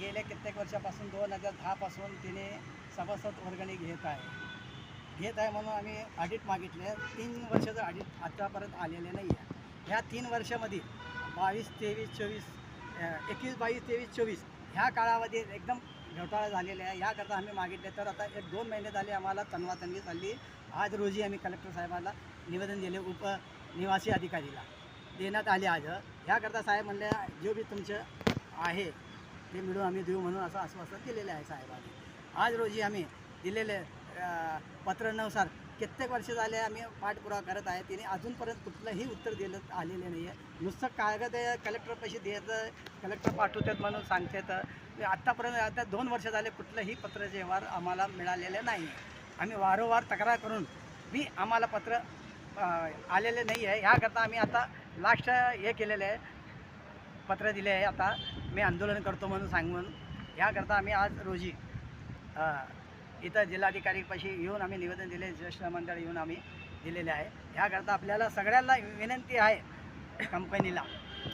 गेल्या कित्येक वर्षापासून दोन हजार दहापासून तिने सभासद वर्गणी घेत आहे. घेत आहे म्हणून आम्ही ऑडिट मागितले तीन वर्षाचं ऑडिट आतापर्यंत आलेले नाही आहे. ह्या तीन वर्षामध्ये बावीस तेवीस चोवीस एकवीस बावीस तेवीस चोवीस ह्या काळामध्ये एकदम घोटाळा झालेला आहे. याकरता आम्ही मागितले. तर आता एक दोन महिने झाले आम्हाला तन्वातन्वी चालली. आज रोजी आम्ही कलेक्टर साहेबाला निवेदन दिले उपनिवासी अधिकारीला. देण्यात आले आज. ह्याकरता साहेब म्हणले जे बी तुमचं आहे ते मिळून आम्ही देऊ म्हणून असं आश्वासन दिलेलं आहे साहेबांनी आज रोजी आम्ही दिलेले पत्रानुसार कित्येक वर्ष झाले आम्ही पाठपुरावा करत आहे. तिने अजूनपर्यंत कुठलंही उत्तर दिलं आलेलं नाही आहे नुसतं कागद कलेक्टर पैसे देत कलेक्टर पाठवतात म्हणून सांगतात. आत्तापर्यंत आता दोन वर्ष झाले कुठलंही पत्राचे व्यवहार आम्हाला मिळालेले नाही. आम्ही वारंवार तक्रार करून मी आम्हाला पत्र आलेले नाही आहे ह्याकरता आम्ही आता लास्ट हे केलेलं आहे. पत्र दिले आहे आता. मी आंदोलन करतो म्हणून सांगून ह्याकरता आम्ही आज रोजी इथं जिल्हाधिकारीपाशी येऊन आम्ही निवेदन दिले ज्येष्ठ मंडळ येऊन आम्ही दिलेले आहे. ह्याकरता आपल्याला सगळ्यांना विनंती आहे कंपनीला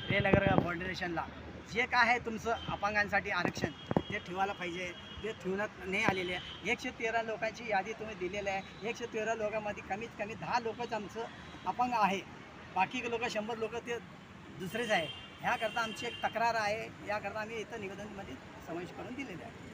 रेनगर फाउंडेशनला जे काय आहे तुमचं अपंगांसाठी आरक्षण ते ठेवायला पाहिजे. ते ठेवण्यात नाही आलेले. आहे एकशे तेरा लोकांची यादी तुम्ही दिलेली आहे. एकशे तेरा लोकांमध्ये कमीत कमी दहा लोकच आमचं अपंग आहे. बाकी लोक शंभर लोक ते दुसरेच आहे. ह्याकरता आमची एक तक्रार आहे. याकरता आम्ही इथं निवेदनमध्ये समावेश करून दिलेले आहे.